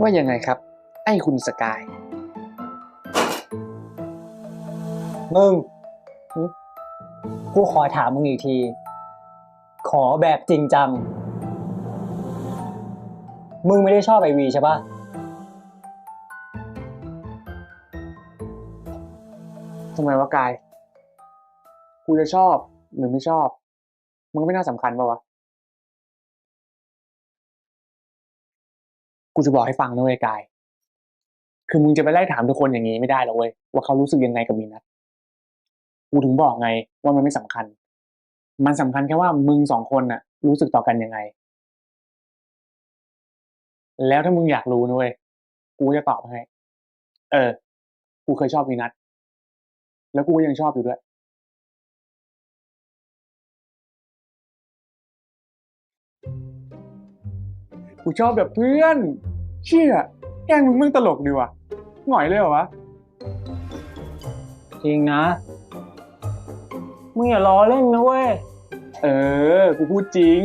ว่ายังไงครับ ไอ้คุณสกายมึงกูขอถามมึงอีกที ขอแบบจริงจัง มึงไม่ได้ชอบไอวีใช่ปะทำไมวะกาย กูจะชอบหรือไม่ชอบมันก็ไม่น่าสำคัญป่าวะ กูจะบอกให้ฟังนะเว้ยกาย คือมึงจะไปไล่ถามทุกคนอย่างนี้ไม่ได้หรอกเว้ยว่าเขารู้สึกยังไงกับมีนัทกูถึงบอกไงว่ามันไม่สำคัญ มันสำคัญแค่ว่ามึงสองคนน่ะ รู้สึกต่อกันยังไง แล้วถ้ามึงอยากรู้นะเว้ยกูจะตอบให้ เออ กูเคยชอบมีนัทแล้วกูก็ยังชอบอยู่ด้วย กูชอบแบบเพื่อน เชี่ยแกล้งมึงมึงตลกดีว่ะหง่อยเลยเหรอวะ จริงนะ มึงอย่าล้อเล่นนะเว้ย เออ กูพูดจริง